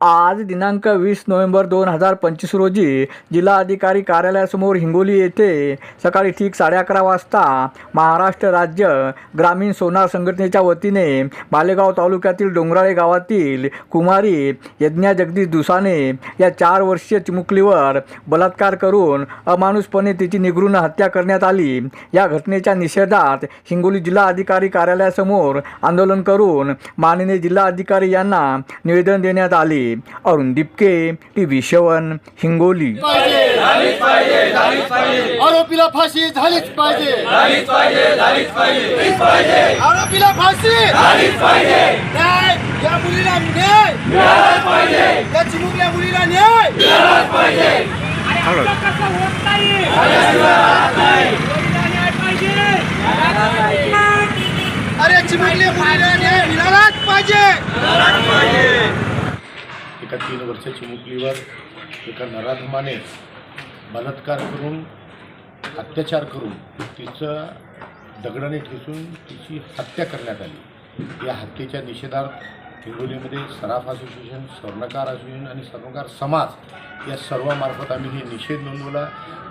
आज दिनांक वीस नोव्हेंबर दोन हजार पंचवीस रोजी जिल्हाधिकारी कार्यालयासमोर हिंगोली येथे सकाळी ठीक साडे अकरा वाजता महाराष्ट्र राज्य ग्रामीण सोनार संघटनेच्या वतीने मालेगाव तालुक्यातील डोंगराळे गावातील कुमारी यज्ञा जगदीश दुसाने या चार वर्षीय चिमुकलीवर बलात्कार करून अमानुषपणे तिची निगृण हत्या करण्यात आली. या घटनेच्या निषेधात हिंगोली जिल्हाधिकारी कार्यालयासमोर आंदोलन करून माननीय जिल्हाधिकारी यांना निवेदन देण्यात आले. Arun Dipke T V seven Hingoli. आरोपीला फाशी झालीच पाहिजे. आरोपीला फाशी. न्याय या मुलीला न्याय. या चिमुकल्या मुलीला न्याय. अरे चिमुकल्या मुलीला न्याय मिळालाच पाहिजे एका तीन वर्षाची मुकलीवर एका नराधमाने बलात्कार करून अत्याचार करून तिचं दगडाने ठेचून तिची हत्या करण्यात आली. या हत्येच्या निषेधार्थ हिंगोलीमध्ये सराफ असोसिएशन स्वर्णकार असोसिएशन आणि स्वर्णकार समाज या सर्वामार्फत आम्ही हे निषेध नोंदवला.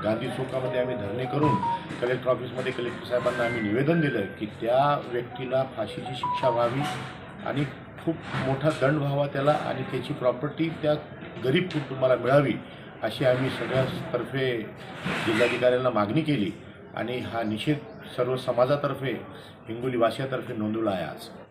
गांधी चौकामध्ये आम्ही धरणे करून कलेक्टर ऑफिसमध्ये कलेक्टर साहेबांना आम्ही निवेदन दिलं की त्या व्यक्तीला फाशीची शिक्षा व्हावी आणि खूप मोठा दंड व्हावा त्याला आणि त्याची प्रॉपर्टी त्या गरीब कुटुंबाला मिळावी अशी आम्ही सगळ्यातर्फे जिल्हाधिकाऱ्यांना मागणी केली. आणि हा निषेध सर्व समाजातर्फे हिंगोली वासियातर्फे नोंदवला आहे आज.